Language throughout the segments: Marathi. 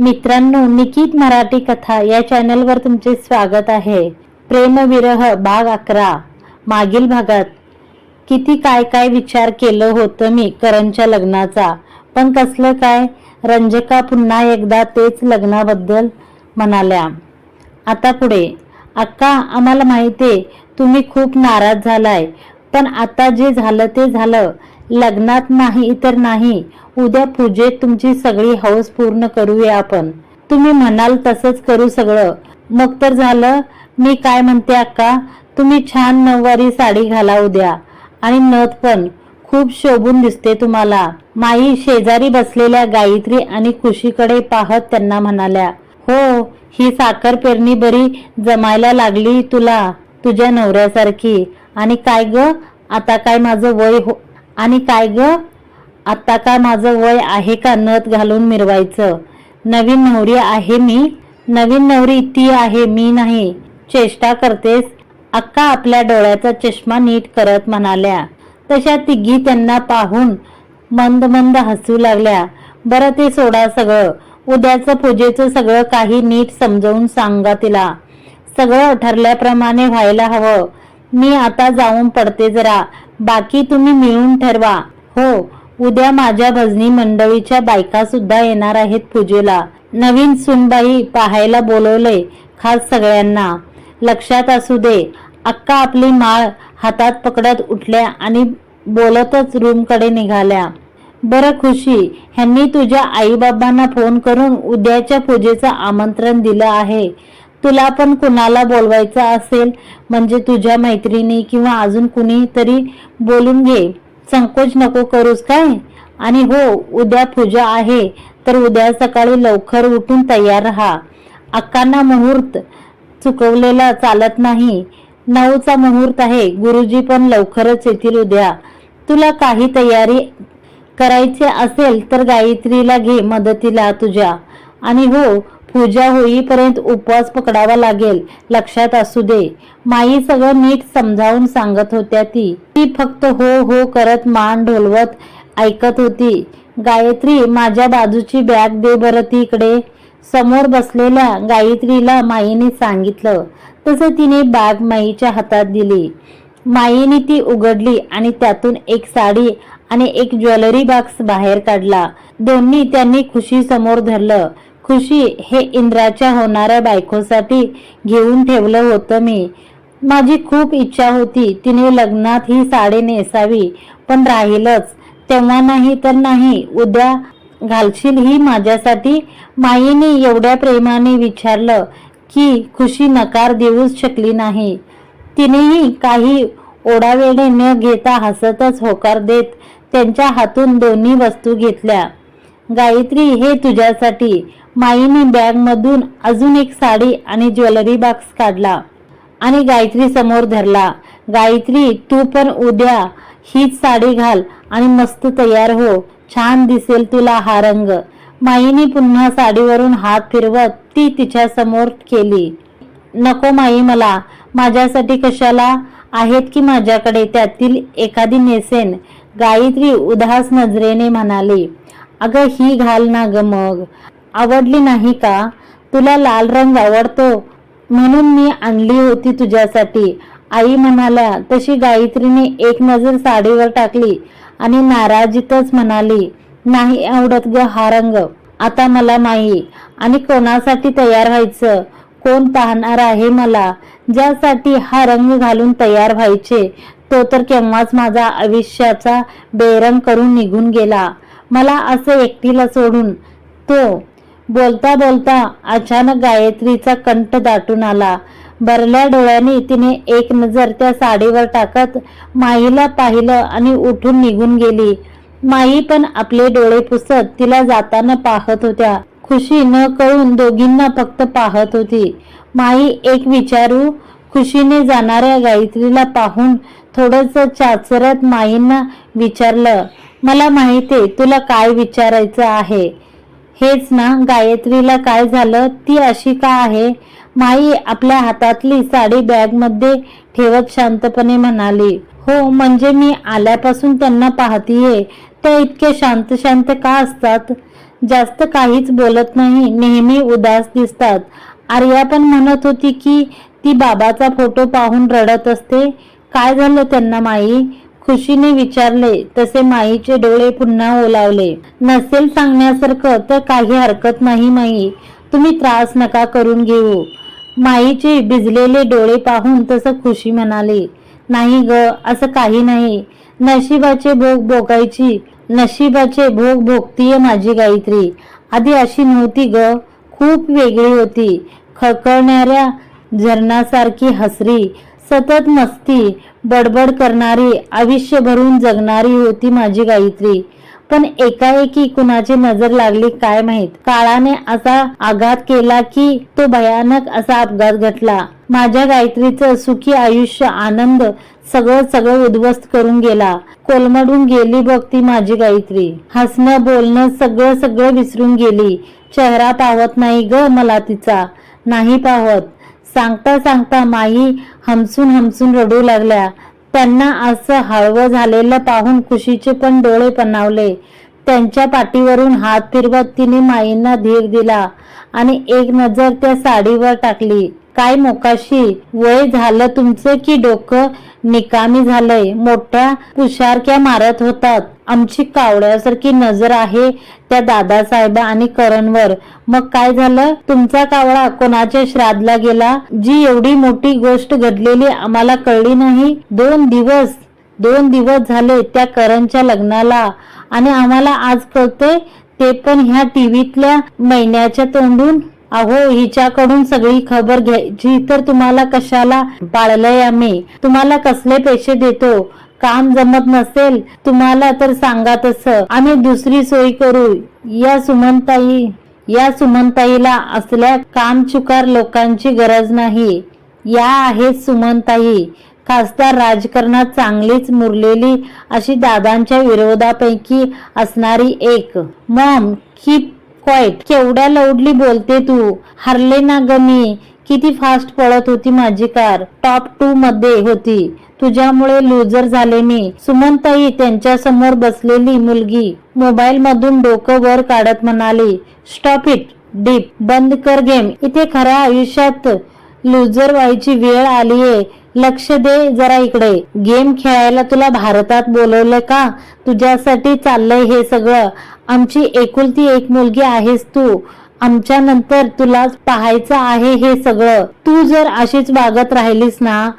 मित्रांनो निकित मराठी कथा या चॅनलवर तुमचे स्वागत आहे. प्रेमविरह भाग अकरा. मागील भागात किती काय काय विचार केलं होतं मी करणच्या लग्नाचा. पण कसलं काय? रंजका पुन्हा एकदा तेच लग्नाबद्दल म्हणाल्या. आता पुढे अक्का आम्हाला माहिती तुम्ही खूप नाराज झालाय. पण आता जे झालं ते झालं. लग्नात नाही तर नाही. उद्या पूजेत तुमची सगळी हौस पूर्ण करूया आपण. तुम्ही म्हणाल तसंच करू सगळं. मग तर झालं. मी काय म्हणते अक्का? तुम्ही छान नऊवारी साडी घाला उद्या आणि नथ पण. खूप शोभून दिसते तुम्हाला. माई शेजारी बसलेल्या गायत्री आणि खुशीकडे पाहत त्यांना म्हणाल्या हो ही साखर पेरणी बरी जमायला लागली तुला तुझ्या नवऱ्यासारखी. आणि काय ग? आता काय माझं वय हो आणि काय ग? आत्ता का माझं वय आहे का नथ घालून मिरवायचं? नवीन नवरी आहे मी. नवीन नवरी ती आहे मी नाही. चेष्टा करतेस. अक्का आपल्या डोळ्याचा चष्मा नीट करत म्हणाल्या. तशा तिघी त्यांना पाहून मंद मंद हसू लागल्या. बरं ते सोडा सगळं. उद्याचं पूजेचं सगळं काही नीट समजवून सांगा तिला. सगळं ठरल्याप्रमाणे व्हायला हवं. मी आता जाऊन पडते जरा. बाकी तुम्ही मिळून ठरवा. हो उद्या माझ्या भजनी मंडळीच्या बायका सुद्धा येणार आहेत पूजेला. नवीन सुनबाई पाहायला बोलवलंय खास सगळ्यांना. लक्षात असू दे अक्का आपली माळ हातात पकडत उठल्या आणि बोलतच रूमकडे निघाल्या. बरं खुशी ह्यांनी तुझ्या आईबाबांना फोन करून उद्याच्या पूजेचं आमंत्रण दिलं आहे. तुला पण कुणाला बोलवायचं असेल म्हणजे तुझ्या मैत्रिणी किंवा अजून कुणी तरी बोलून घे. संकोच नको करूस काय? आणि हो उद्या पूजा आहे तर उद्या सकाळी लवकर उठून तयार राहा. अक्कांना मुहूर्त चुकवलेला चालत नाही. नऊचा मुहूर्त आहे गुरुजी पण लवकरच येतील उद्या. तुला काही तयारी करायची असेल तर गायत्रीला घे मदतीला तुझ्या. आणि हो पूजा होईपर्यंत उपवास पकडावा लागेल लक्षात असू दे. माई सगळं नीट समजावून सांगत होत्या ती. ती फक्त हो हो करत मान ढोलवत ऐकत होती. गायत्री माझ्या बाजूची बॅग दे बरं ती इकडे. समोर बसलेल्या गायत्रीला माईने सांगितलं. तसं तिने बॅग माईच्या हातात दिली. माईने ती उघडली आणि त्यातून एक साडी आणि एक ज्वेलरी बॉक्स बाहेर काढला. दोन्ही त्यांनी खुशी समोर धरलं. खुशी हे इंद्राच्या होणाऱ्या बायकोसाठी घेऊन ठेवलं होतं मी. माझी खूप इच्छा होती तिने लग्नात ही साडी नेसावी पण राहीलच. तेव्हा नाही तर नाही उद्या घालशील ही माझ्यासाठी? माईने एवढ्या प्रेमाने विचारलं की खुशी नकार देऊच शकली नाही. तिनेही काही ओढावेढे न घेता हसतच होकार देत त्यांच्या हातून दोन्ही वस्तू घेतल्या. गायत्री हे तुझ्यासाठी माईने बॅगमधून अजून एक साडी आणि ज्वेलरी बॉक्स काढला आणि गायत्री समोर धरला. गायत्री तू पण उद्या हीच साडी घाल आणि मस्त तयार हो. छान दिसेल तुला हा रंग. माईने पुन्हा साडीवरून हात फिरवत ती तिच्या समोर केली. नको माई मला. माझ्यासाठी कशाला आहेत की माझ्याकडे? त्यातील एखादी नेसेन. गायत्री उदास नजरेने म्हणाली. अगं ही घाल ना ग मग. आवडली नाही का? तुला लाल रंग आवडतो. म्हणून मी आणली होती तुझ्यासाठी. आई म्हणाल्या तशी गायत्रीने एक नजर साडीवर टाकली आणि नाराजीतच म्हणाली नाही आवडत ग हा रंग. आता मला नाही. आणि कोणासाठी तयार व्हायचं? कोण पाहणार आहे मला? ज्यासाठी हा रंग घालून तयार व्हायचे तो तर केव्हाच माझा आयुष्याचा बेरंग करून निघून गेला. मला असं एकटीला सोडून तो बोलता बोलता अचानक गायत्रीचा कंठ दाटून आला. भरल्या डोळ्याने तिने एक नजर त्या साडीवर टाकत माईला पाहिलं आणि उठून निघून गेली. माई पण आपले डोळे पुसत तिला जाताना पाहत होत्या. खुशी न कळून दोघींना फक्त पाहत होती. माई एक विचारू खुशीने जाणाऱ्या गायत्रीला पाहून थोडस चाचरत माईंना विचारलं मला माहिती तुला काय विचारायचं आहे? हेच ना गायत्रीला काय झालं? ती अशी का आहे? माई आपल्या हातातली साडी बॅगमध्ये ठेवत शांतपणे म्हणाली हो म्हणजे मी आल्यापासून त्यांना पाहतीये. त्या इतके शांत शांत का असतात? जास्त काहीच बोलत नाही नेहमी उदास दिसतात. आर्या पण म्हणत होती की ती बाबाचा फोटो पाहून रडत असते. काय झालं त्यांना माई? खुशीने विचारले तसे माईचे डोळे पुन्हा ओलावले. नसेल सांगण्यासारखं तर काही हरकत नाही माई तुम्ही त्रास नका करून घेऊ. माईचे भिजलेले डोळे पाहून तसं खुशी म्हणाली नाही ग असं काही नाही. नशिबाचे भोग भोगायची नशिबाचे भोग भोगतीये माझी गायत्री. आधी अशी नव्हती ग खूप वेगळी होती. खळखळणाऱ्या झरणासारखी हसरी सतत मस्ती बडबड करणारी आयुष्य भरून जगणारी होती माझी गायत्री. पण एकाएकी कुणाची नजर लागली काय माहीत? काळाने असा आघात केला की तो भयानक असा अपघात घडला माझ्या गायत्रीचं सुखी आयुष्य आनंद सगळं सगळं उद्ध्वस्त करून गेला. कोलमडून गेली बघ ती माझी गायत्री. हसणं बोलणं सगळं सगळं विसरून गेली. चेहरा पाहत नाही ग मला तिचा. नाही पाहत. सांगता सांगता माई हमसून हमसून रडू लागल्या. त्यांना असं हळवं झालेलं पाहून खुशीचे पण डोळे पणावले. त्यांच्या पाठीवरून हात फिरवत तिने माईंना धीर दिला आणि एक नजर त्या साडीवर टाकली. काय मोकाशी? वय झालं तुमचं की डोकं निकामी झालंय? मोठ्या पुशारक्या मारत होतात. आमची कावळ्यासारखी नजर आहे त्या दादासाहेब आणि करणवर. मग काय झालं? तुमचा कावळा कोणाच्या श्राद्धला गेला? जी एवढी मोठी गोष्ट घडलेली आम्हाला कळली नाही. दोन दिवस दोन दिवस झाले त्या करणच्या लग्नाला आणि आम्हाला आज कळते ते पण ह्या टीव्हीतल्या महिन्याच्या तोंडून? अहो हिच्याकडून सगळी खबर घ्यायची तर तुम्हाला कशाला? पाळलंय आम्ही. तुम्हाला कसले पैसे देतो? काम जमत नसेल तुम्हाला तर सांगा तसं. आम्ही दुसरी सोय करू. या सुमनताई या सुमनताईला असल्या कामचुकार लोकांची गरज नाही. या आहेत सुमनताई. खासदार राजकारणात चांगलीच मुरलेली अशी दादांच्या विरोधापैकी असणारी एक. मॉम कीप क्वाईट केवढ्या लौडली बोलते तू. हरले ना ग मी. किती फास्ट पळत होती माझी कार. टॉप टू मध्ये होती. तुझ्यामुळे लुजर झाले मी. सुमनताई त्यांच्यासमोर बसलेली मुलगी. मोबाईल मधून डोकं वर काढत म्हणाली स्टॉप इट डीप बंद कर गेम इथे खऱ्या आयुष्यात लुजर व्हायची वेळ आलीये. लक्ष दे जरा इकडे. गेम खेळायला तुला भारतात बोलवलं का? तुझ्यासाठी चाललंय हे सगळं. आमची एकुलती एक मुलगी आहेस तू. आमच्या नंतर तुला पाहायचं आहे हे सगळं. तू जर अशीच वागत राहिलीस ना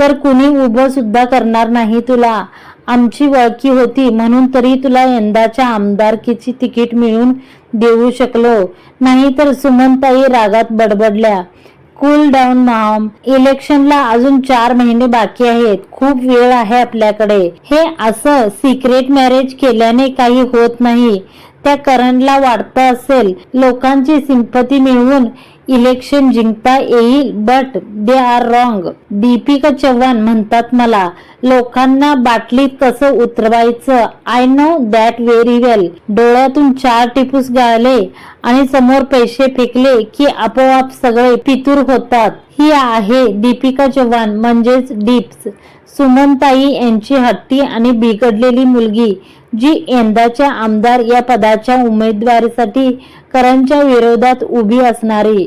तर कुणी उभं सुद्धा करणार नाही तुला. आमची वळखी होती म्हणून तरी तुला यंदाच्या आमदारकीची तिकीट मिळून देऊ शकलो. नाहीतर सुमनताई रागात बडबडल्या. कूल डाऊन मॉम इलेक्शनला अजून चार महिने बाकी आहेत. खूप वेळ आहे आपल्याकडे. हे असं सिक्रेट मॅरेज केल्याने काही होत नाही. त्या करणला वाटतं असेल. लोकांची सिंपती मिळवून इलेक्शन जिंकता येईल but they are wrong Deepika Chavan म्हणतात मला लोकांना बाटलीत कसं उतरवायचं? I know that very well डोळ्यातून चार टिपूस गाळले आणि समोर पैसे फेकले की आपोआप सगळे पितूर होतात. ही आहे दीपिका चव्हाण म्हणजेच डिप्स सुमनताई यांची हट्टी आणि बिघडलेली मुलगी जी यंदाच्या आमदार या पदाच्या उमेदवारीसाठी करणच्या विरोधात उभी असणारी.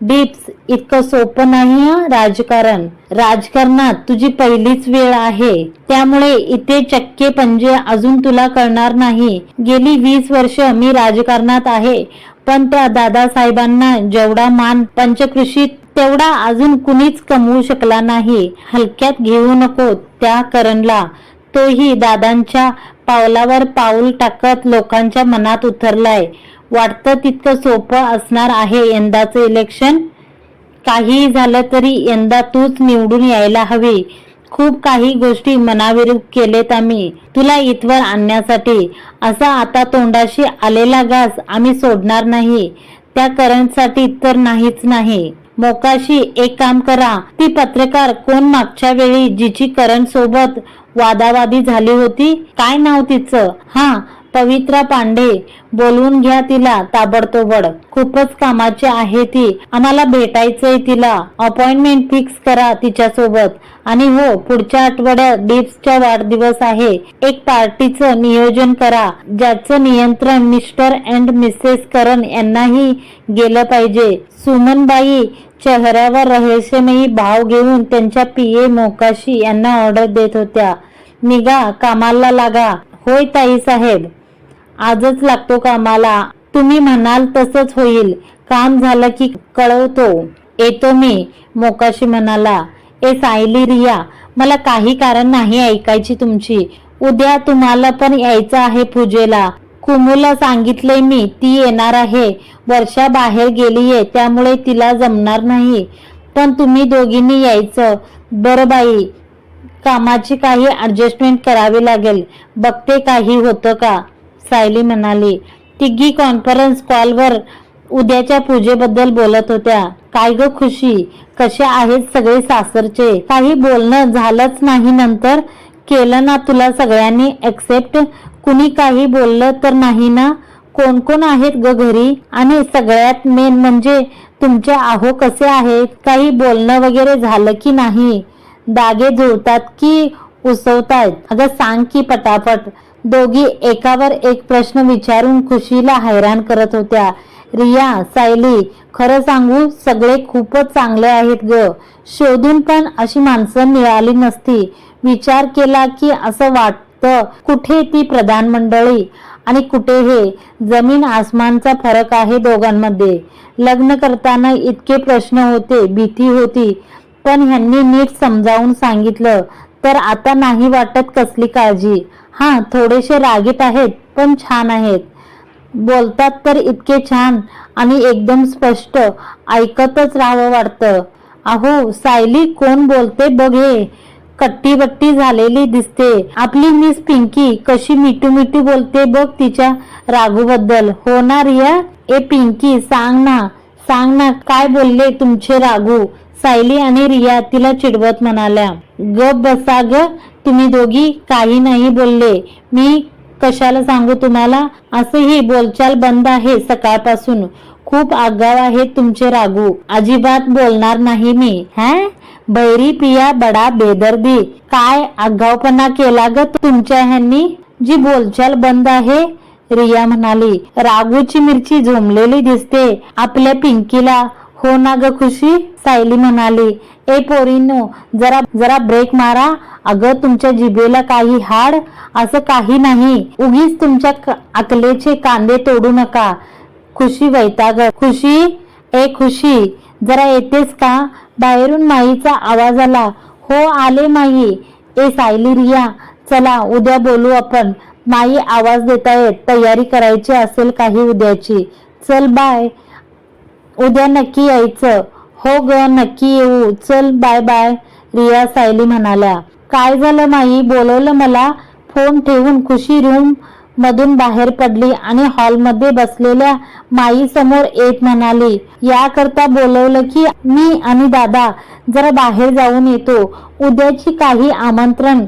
डिप्स इतकं सोपं नाही राजकारण. राजकारणात तुझी पहिलीच वेळ आहे. त्यामुळे इथे चक्के पंजे अजून तुला कळणार नाही. गेली वीस वर्ष मी राजकारणात आहे पण त्या दादासाहेबांना जेवढा मान पंचकृषीत तेवढा अजून कुणीच कमवू शकला नाही. हलक्यात घेऊ नको त्या करणला. तोही दादांच्या पावलावर पाऊल टाकत लोकांच्या मनात उतरलाय. वाटतं तितकं सोपं असणार आहे यंदाचं इलेक्शन काहीही झालं तरी यंदा तूच निवडून यायला हवी. खूप काही गोष्टी मनाविरुद्ध केलेत आम्ही. तुला इथवर आणण्यासाठी. असा आता तोंडाशी आलेला घास आम्ही सोडणार नाही. त्या करंटसाठी तर नाहीच नाही. मोकाशी एक काम करा. ती पत्रकार कोण मागच्या वेळी जिची करंट सोबत वादावादी झाली होती? काय नाव तिचं? हा पवित्रा पांडे बोलवून घ्या तिला ताबडतोबड. खूपच कामाची आहे ती. आम्हाला भेटायचंय तिला. अपॉइंटमेंट फिक्स करा तिच्यासोबत. आणि हो पुढच्या आठवड्यात डिप्सचा वाढदिवस आहे. एक पार्टीचं नियोजन करा ज्याचं नियंत्रण मिस्टर अँड मिसेस करण यांनाही गेलं पाहिजे. सुमनबाई चेहऱ्यावर रहस्यमयी भाव घेऊन त्यांच्या पीए मोकाशी यांना ऑर्डर देत होत्या. निघा कामाला लागा. होय ताई साहेब आजच लागतो कामाला. तुम्ही म्हणाल तसंच होईल. काम झालं की कळवतो. येतो मी मोकाशी म्हणाला ए सायली रिया मला काही कारण नाही ऐकायची तुमची. उद्या तुम्हाला पण यायचं आहे पूजेला. कुमूला सांगितलंय मी ती येणार आहे. वर्षा बाहेर गेलीये त्यामुळे तिला जमणार नाही. पण तुम्ही दोघींनी यायचं. बरं बाई कामाची काही ॲडजस्टमेंट करावी लागेल. बघते काही होतं का. सायली म्हणाली तिघी कॉन्फरन्स कॉलवर उद्याच्या पूजेबद्दल बोलत होत्या. काय ग खुशी? कसे आहेत सगळे सासरचे? काही बोलणं झालंच नाही नंतर. केलं ना तुला सगळ्यांनी? एक्सेप्ट कुणी काही बोललं तर नाही ना? कोण कोण आहेत ग घरी? आणि सगळ्यात मेन म्हणजे तुमचे आहो कसे आहेत? काही बोलणं वगैरे झालं की नाही? दागे जुळतात की उसवतायत? अगं सांग की पटापट. दोघी एकावर एक प्रश्न विचारून खुशीला हैराण करत होत्या. रिया सायली खरं सांगू सगळे खूपच चांगले आहेत ग. शोधून पण अशी माणसं मिळाली नसती. विचार केला की असं वाटतं कुठे ती प्रधान मंडळी आणि कुठे हे? जमीन आसमानचा फरक आहे दोघांमध्ये. लग्न करताना इतके प्रश्न होते भीती होती. पण ह्यांनी नीट समजावून सांगितलं तर आता नाही वाटत कसली काळजी. हा थोडेसे रागीट आहेत पण छान आहेत. बोलतात तर इतके छान आणि एकदम स्पष्ट ऐकतच राहावं वाटतं. अहो सायली कोण बोलते बघ हे. कट्टी बट्टी झालेली दिसते. आपली मिस पिंकी कशी मिठू मिटू बोलते बघ तिच्या राघूबद्दल हो ना रिया? ए पिंकी सांग ना सांग ना काय बोलले तुमचे राघू सायली आणि रिया तिला चिडवत म्हणाल्या. गप बसा ग तुम्ही दोघी काही नाही बोलले. मी कशाला सांगू तुम्हाला? असंही बोलचाल बंद आहे सकाळपासून. खूप आगाव आहेत तुमचे रागू अजिबात बोलणार नाही मी. हा? बैरी पिया बडा बेदर्दी. काय आगावपणा केला ग तुमच्या ह्यांनी? जी बोलचाल बंद आहे रिया म्हणाली. रागूची मिरची झोमलेली दिसते. आपल्या पिंकीला हो ना ग खुशी? सायली म्हणाली ए पोरीनो जरा जरा ब्रेक मारा. अगं तुमच्या जिभेला काही हाड असं काही नाही. उगीच तुमच्या अकलेचे कांदे तोडू नका. खुशी वैताग खुशी? ए खुशी जरा येतेस का? बाहेरून माईचा आवाज आला. हो आले माई. ए सायली रिया चला उद्या बोलू आपण. माई आवाज देतायत. तयारी करायची असेल काही उद्याची. चल बाय. उद्या नक्की यायचं. हो ग नक्की येऊ. चल बाय बाय रिया सायली म्हणाल्या. काय झालं माई? बोलवलं मला? फोन ठेवून खुशी रूम मधून बाहेर पडली आणि हॉलमध्ये बसलेल्या माई समोर येत म्हणाली याकरता बोलवलं की मी आणि दादा जरा बाहेर जाऊन येतो. उद्याची काही आमंत्रण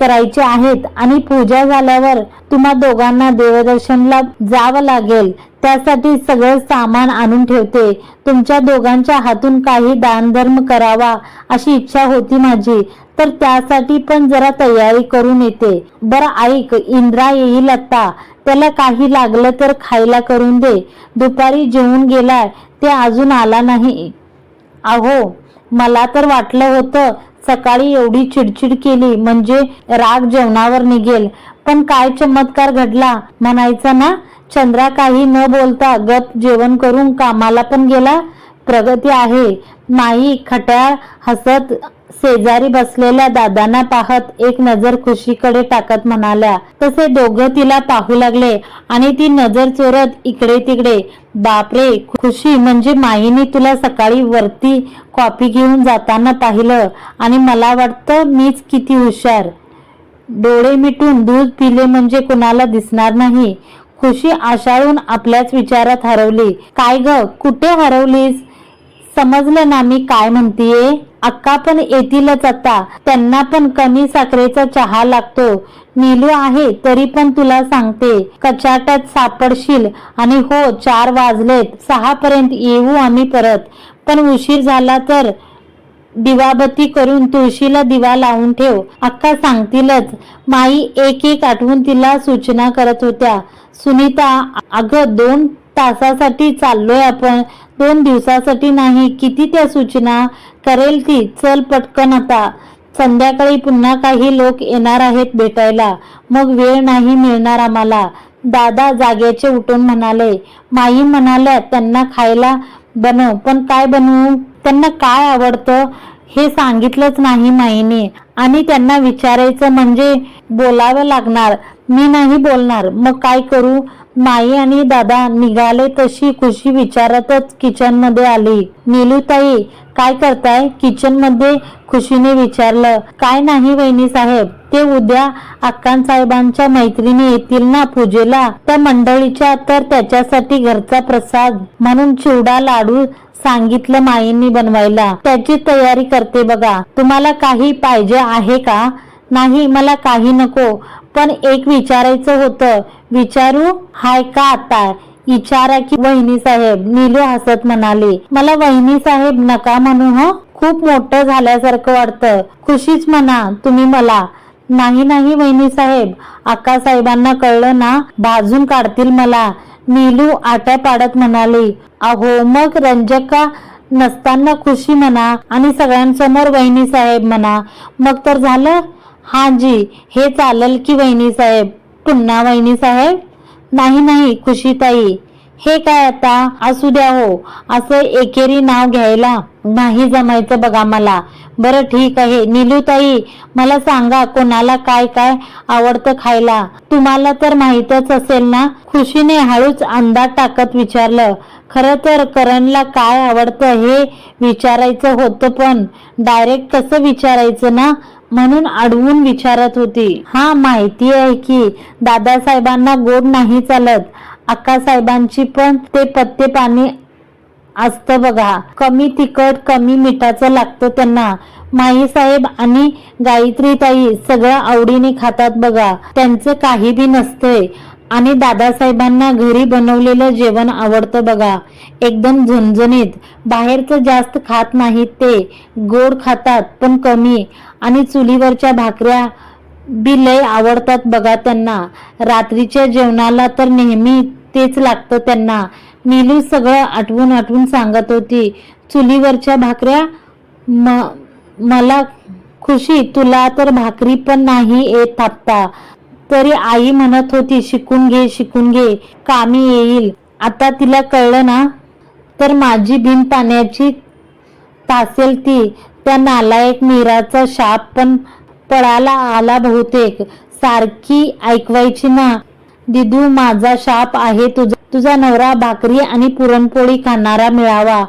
करायचे आहेत आणि पूजा झाल्यावर तुम्हा दोघांना देवदर्शनला जावं लागेल. त्यासाठी सगळं सामान आणून ठेवते. तुमच्या दोघांच्या हातून काही दानधर्म करावा अशी इच्छा होती माझी. तर त्यासाठी पण जरा तयारी करून येते. बरं ऐक इंद्रा येईल आता. त्याला काही लागलं तर खायला करून दे. दुपारी जेवून गेलाय. ते अजून आला नाही. अहो मला तर वाटलं होतं सकाळी एवढी चिडचिड केली म्हणजे राग जेवणावर निघेल. पण काय चमत्कार घडला? म्हणायचा ना चंद्रा काही न बोलता गप जेवण करून कामाला पण गेला? प्रगती आहे. नाही खट्याळ हसत शेजारी बसलेल्या दादांना पाहत एक नजर खुशीकडे टाकत म्हणाल्या तसे दोघं तिला पाहू लागले आणि ती नजर चोरत इकडे तिकडे. बापरे खुशी म्हणजे माईने तुला सकाळी वरती कॉफी घेऊन जाताना पाहिलं आणि मला वाटतं मीच किती हुशार. डोळे मिटून दूध पिले म्हणजे कुणाला दिसणार नाही. खुशी आशाळून आपल्याच विचारात हरवली काय ग कुठे हरवलीस? समजलं ना मी काय म्हणतीये? अक्का पण येतीलच आता. त्यांना पण कमी साखरेचा चहा लागतो. नीलू आहे तरी पण तुला सांगते कचाट्यात सापडशील. आणि हो चार वाजलेत. सहा पर्यंत येऊ आम्ही परत. पण उशीर झाला तर दिवाबत्ती करून तुळशीला दिवा लावून ठेव. अक्का सांगतीलच. माई एक एक आठवून तिला सूचना करत होत्या. सुनीता अगं दोन तासासाठी चाललोय आपण. दोन दिवसासाठी नाही किती त्या सूचना करेल ती? चल पटकन आता. संध्याकाळी पुन्हा काही लोक येणार आहेत भेटायला. मग वेळ नाही मिळणार आम्हाला. दादा जाग्याचे उठून म्हणाले माई म्हणाल्या त्यांना खायला बनव. पण काय बनवू? त्यांना काय आवडतं? हे सांगितलंच नाही माईने. आणि त्यांना विचारायचं म्हणजे बोलावं लागणार. मी नाही बोलणार. मग काय करू? माई आणि दादा निघाले तशी खुशी विचारतच किचनमध्ये आली. नीलूताई काय करताय? किचनमध्ये खुशीने विचारलं काय नाही वहिनी साहेब ते उद्या अक्कान साहेबांच्या मैत्रिणी येतील ना पूजेला. त्या मंडळीच्या तर त्याच्यासाठी घरचा प्रसाद. म्हणून चिवडा लाडू सांगितलं माईंनी बनवायला. त्याची तयारी करते बघा. तुम्हाला काही पाहिजे आहे का? नाही मला काही नको. पण एक विचारायचं होतं विचारू हाय का आता? इचारा की वहिनी साहेब नीलू हसत म्हणाली मला वहिनी साहेब नका म्हणू हो? खूप मोठं झाल्यासारखं वाटतं. खुशीच म्हणा तुम्ही मला. नाही नाही वहिनी साहेब अक्का साहेबांना कळलं ना? भाजून काढतील मला. नीलू आट्या पाडत म्हणाली अहो मग रंजका नसताना खुशी म्हणा आणि सगळ्यांसमोर वहिनी साहेब म्हणा. मग तर झालं? हा जी हे चालेल की वहिनी साहेब पुन्हा वहिनी साहेब. नाही नाही खुशीताई. हे काय आता? असू द्या हो. असं एकेरी नाव घ्यायला नाही जमायचं बघा मला. बरं ठीक आहे. नीलूताई मला सांगा कोणाला काय काय आवडतं खायला? तुम्हाला तर माहीतच असेल ना खुशीने हळूच अंदाज टाकत विचारलं. खरं तर करणला काय आवडतं हे विचारायचं होतं पण. डायरेक्ट कसं विचारायचं ना? म्हणून अडवून विचारत होती. हा माहिती आहे की दादासाहेबांना गोड नाही चालत. अक्कासाहेबांची पण ते पत्ते पाणी असतं बघा. कमी तिखट कमी मिठाचं लागतं त्यांना. माई साहेब आणि गायत्री ताई सगळं आवडीने खातात बघा. त्यांचं काही बी नसतंय. आणि दादासाहेबांना घरी बनवलेलं जेवण आवडतं बघा. एकदम झणझणीत. बाहेरचं जास्त खात नाहीत ते. गोड खातात पण कमी. आणि चुलीवरच्या भाकऱ्या बी लय आवडतात बघा त्यांना. रात्रीच्या जेवणाला तर नेहमी तेच लागतं त्यांना. नीलू सगळं आठवून आठवून सांगत होती चुलीवरच्या भाकऱ्या? म मला खुशी तुला तर भाकरी पण नाही येत थापता तरी आई म्हणत होती शिकून घे शिकून घे कामी येईल. आता तिला कळलं ना? तर माझी बिन पाण्याची तासेल ती. त्या नालायक मीराचा शाप पण पळाला आला बहुतेक. सारखी ऐकवायची ना. दिदू माझा शाप आहे तुझा. तुझा नवरा भाकरी आणि पुरणपोळी खाणारा मिळावा.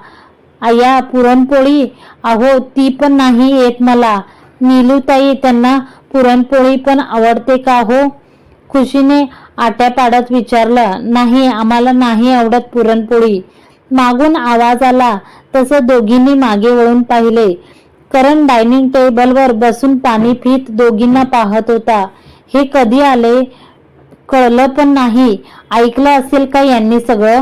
आया पुरणपोळी? अहो ती पण नाही येत मला. नीलूताई त्यांना पुरणपोळी पण आवडते का हो? खुशीने आट्या पाडत विचारलं. नाही आम्हाला नाही आवडत पुरणपोळी. मागून आवाज आला. तसं दोघींनी मागे वळून पाहिले. करण डायनिंग टेबलवर बसून पाणी पित दोघींना पाहत होता. हे कधी आले कळलं पण नाही. ऐकलं असेल का यांनी सगळं?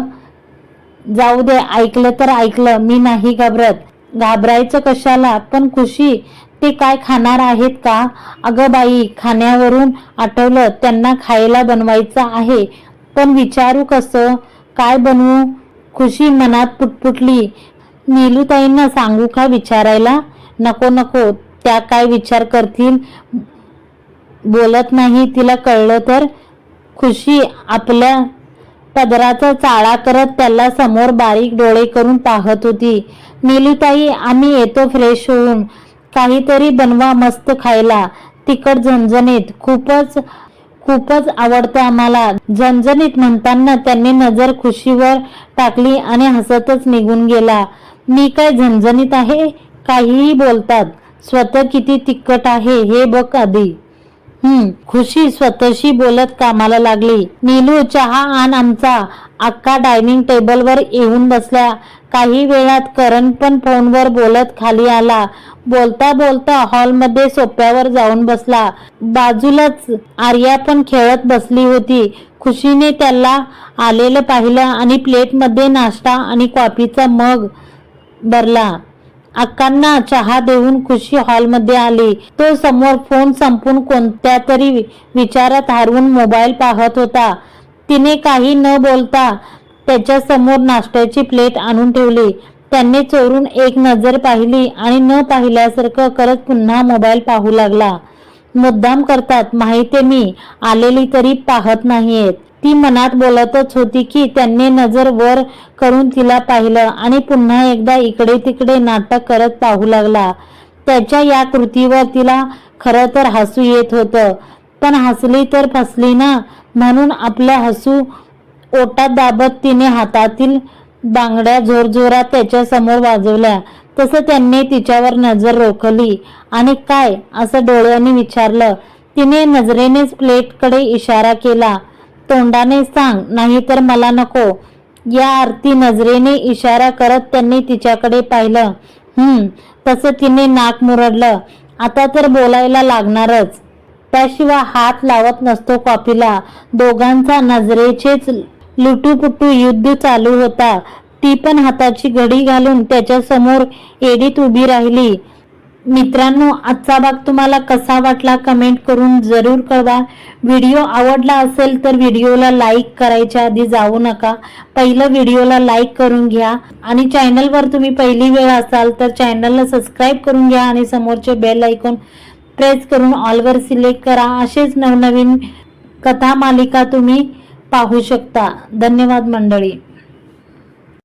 जाऊ दे ऐकलं तर ऐकलं. मी नाही घाबरत. घाबरायचं कशाला? पण खुशी ते काय खाणार आहेत का? अगं बाई खाण्यावरून आठवलं त्यांना खायला बनवायचं आहे. पण विचारू कसं? काय बनवू? खुशी मनात पुटपुटली. नीलूताईंना सांगू का विचारायला? नको नको त्या काय विचार करतील? बोलत नाही तिला कळलं तर? खुशी आपल्या पदराचा चाळा करत त्याला समोर बारीक डोळे करून पाहत होती. नीलूताई आम्ही येतो फ्रेश होऊन. काहीतरी बनवा मस्त खायला. तिखट झणझणीत. खूपच खूपच आवडतं आम्हाला. झणझणीत म्हणताना त्यांनी नजर खुशीवर टाकली आणि हसतच निघून गेला. मी काय झणझणीत आहे? काहीही बोलतात. स्वतः किती तिखट आहे हे बघ आधी. हम्म खुशी स्वतःशी बोलत कामाला लागली. नीलू चहा आण आमचा. अक्का डायनिंग टेबलवर येऊन बसल्या. काही वेळात करण पण फोनवर बोलत खाली आला. बोलता बोलता हॉलमध्ये सोप्यावर जाऊन बसला. बाजूलाच आर्या पण खेळत बसली होती. खुशीने त्याला आलेलं पाहिलं आणि प्लेटमध्ये नाश्ता आणि कॉफीचा मग भरला. अक्कांना चहा देऊन खुशी हॉलमध्ये आली. तो समोर फोन संपून कोणत्या तरी विचारात हरवून मोबाईल पाहत होता. तिने काही न बोलता त्याच्यासमोर नाश्त्याची प्लेट आणून ठेवली. त्यांनी चोरून एक नजर पाहिली आणि न पाहिल्यासारखं करत पुन्हा मोबाईल पाहू लागला. मुद्दाम करतात माहिती मी आलेली तरी पाहत नाहीयेत. ती मनात बोलतच होती की त्यांनी नजर वर करून तिला पाहिलं आणि पुन्हा एकदा इकडे तिकडे नाटक करत पाहू लागला. त्याच्या या कृतीवर तिला खरं तर हसू येत होतं. पण हसली तर फसली ना? म्हणून आपल्या हसू ओटात दाबत तिने हातातील बांगड्या जोरजोरात त्याच्यासमोर वाजवल्या. तसं त्यांनी तिच्यावर नजर रोखली. आणि काय? असं डोळ्यांनी विचारलं. तिने नजरेनेच प्लेटकडे इशारा केला. तोंडाने सांग नाही तर मला नको. या आरती नजरेने इशारा करत त्यांनी तिच्याकडे पाहिलं. हम्म तसं तिने नाक मुरडलं. आता तर बोलायला लागणारच. त्याशिवाय हात लावत नसतो कॉपीला दोघांचा नजरेचेच लुटूपुटू युद्ध चालू होता. ती पण हाताची घडी घालून त्याच्यासमोर एडीत उभी राहिली. मित्रांनो आजचा भाग तुम्हाला कसा वाटला कमेंट करून जरूर कळवा. व्हिडिओ आवडला असेल तर व्हिडिओला लाईक करायच्या आधी जाऊ नका. पहिलं व्हिडिओला लाईक करून घ्या. आणि चॅनलवर तुम्ही पहिली वेळ असाल तर चॅनलला सबस्क्राईब करून घ्या आणि समोरचे बेल ऐकून प्रेस करून ऑलवर सिलेक्ट करा. असेच नवनवीन कथा मालिका तुम्ही पाहू शकता. धन्यवाद मंडळी.